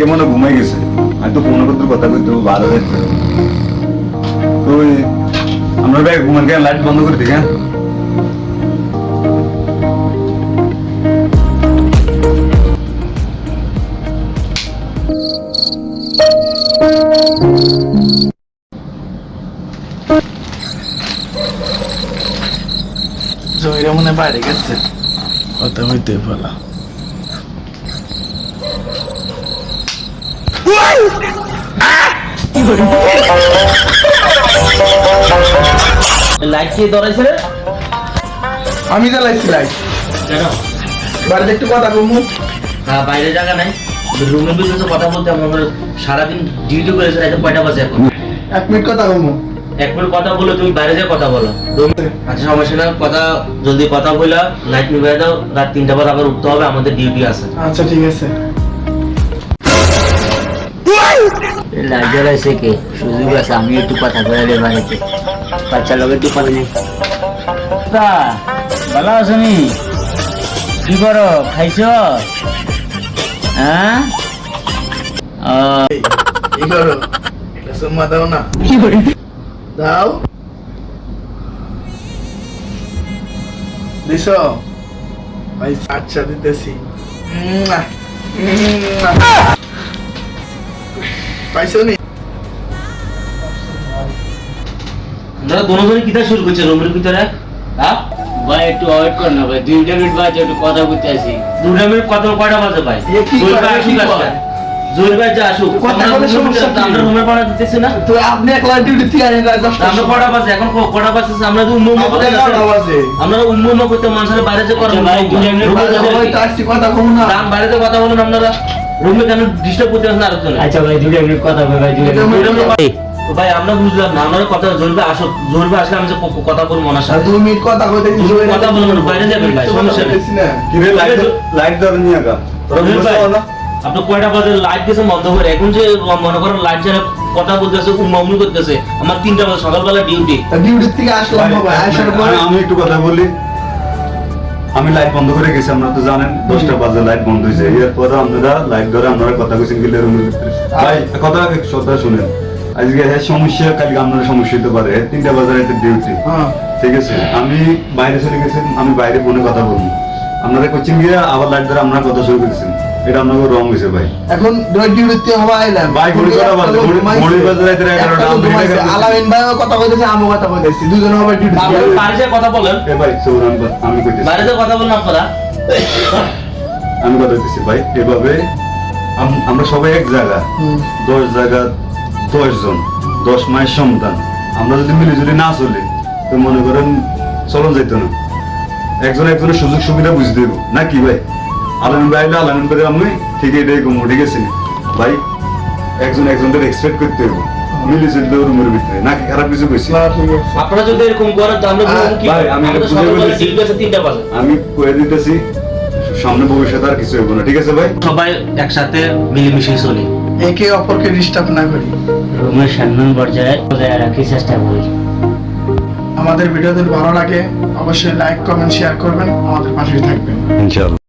বাইকে মনে ঘুমাই গেছে। আমি তো ফোন করতে কথা কইতে ভালো হয়েছে। তো আমরা ভাই ঘুমান কেন লাইট বন্ধ করে দিই হ্যাঁ? জহিরা মনে হয় বাইরে গেছে। কথা হইতে বলা কে ধরাইছে রে। আমি জ্বালাইছি লাইট কেন বাড়িতে একটু কথা কমু হ্যাঁ বাইরে জায়গা নাই। রুমের ভিতরে কথা বলতে আমরা সারাদিন ডিউটি করেছে রাতে কয়টা বাজে এখন। এক মিনিট কথা কমু এক মিনিট কথা বলে তুমি বাইরে যা কথা বলো। আচ্ছা সমস্যা না কথা জলদি কথা বলা লাইট নিবে দাও রাত তিনটা পর আবার উঠতে হবে আমাদের ডিউটি আছে। আচ্ছা ঠিক আছে। লাইট জ্বালাইছে কে সুযোগ আছে আমি একটু কথা বলে দেব বাড়িতে বাচ্চা লোক একটু কথা নেই। তা ভালো আছো নি? কি করো খাইছো? হ্যাঁ? কি করো? এটা সুম্মা দাও না। দাও। দিছ? ভাই আচ্ছা দিতেছি। পাইছো নি? আপনারা দুজনে কিতা শুরু করছে রুমের ভিতরে? হ্যাঁ ভাই একটু ওয়েট কর না ভাই দুই মিনিট বাজে একটু কথা বলতে আসি। দুটা মিনিট কত কয়টা বাজে ভাই? করে, ভাই যা আসুক। কথা বলে সমস্যা আমরা ভাড়া দিতেছি না? তো আপনি একলা ডিউটি থেকে রাত আমরা বাজে? এখন বাজে? আমরা তো করতে বাজে। আমরা করতে মানুষের বাইরে যে আচ্ছা ভাই, দুই মিনিট বাজে কথা কমু না। দাম বাইরে কথা বলেন আপনারা। রুমে কেন ডিস্টার্ব করতে আসেন আরেকজন? আচ্ছা ভাই দুই মিনিট কথা বল ভাই দুই মিনিট। ভাই আমরা বুঝলাম না আমরা কথা জলবে আসো জলবে আসলে আমি কথা বলব মনে আর দুই মিনিট কথা কইতে তুমি কথা বলবেন, বাইরে যাবেন ভাই, সমস্যা নেই। কি রে লাইট লাইট ধরে নিয়ে গা। তোরা জহির না। আপনি কয়টা বাজে লাইট দিয়েছে বন্ধ করে? এখন যে মনে করেন লাইট যারা কথা বলতেছে করতেছে আমার তিনটা বাজে সকালবেলা ডিউটি ডিউটি থেকে আসলাম আমি একটু কথা বলি। আমি লাইট বন্ধ করে গেছি আপনারা তো জানেন দশটা বাজে লাইট বন্ধ হয়েছে। এরপরে আপনারা লাইট ধরে আপনারা কথা কইছেন গেলে রুমের ভিতরে ভাই কথা কথা শুনেন। আজকে হ্যাঁ সমস্যা কালকে আপনার সমস্যা হতে পারে। তিনটা বাজার একটা ডিউটি ঠিক আছে? আমি বাইরে চলে গেছি আমি বাইরে ফোনে কথা বলব। আপনারা কোচিং গিয়ে আবার লাইট ধরে আপনারা কথা শুরু করেছেন। এটা রং হয়েছে ভাই। এখন ডিউটিতে হওয়া আইলাম ভাই, এগারোটা, আমি আলামিন ভাই কথা কইতেছে আমি কথা কইতেছি। দুজন হবে ডিউটি কথা বলেন এ ভাই সৌরান আমি কইতেছি। কথা বলেন আপনারা? আমি কথা দিচ্ছি ভাই এভাবে আমরা সবাই এক জায়গা। দশ জায়গা দশ জন দশ মায়ের সন্তান। আমরা যদি মিলে যদি না চলি তো মনে করেন চলন যাইতো না। একজন একজনের সুযোগ সুবিধা বুঝে দেবো না কি ভাই? আলামিন ভাই আইলে আলামিন ভাই আমি ঠিক এটাই কমো ঠিক আছে ভাই একজন একজনের এক্সপেক্ট করতে হবে মিলে চলতে রুমের ভিতরে। নাকি খারাপ কিছু কইছি? না আপনারা যদি এরকম করেন তো আমরা বলব কি? ভাই, আমি। তিনটা বাজে। আমি কয়ে দিতেছি সামনে ভবিষ্যতে আর কিছু হইব না ঠিক আছে ভাই? সবাই একসাথে মিলেমিশে চলি। একে অপরকে ডিস্টার্ব না করি। রুমের সম্মান পর্যায়ে বজায় রাখার চেষ্টা করি। আমাদের ভিডিও যদি ভালো লাগে অবশ্যই লাইক কমেন্ট শেয়ার করবেন আমাদের পাশে থাকবেন। ইনশাআল্লাহ।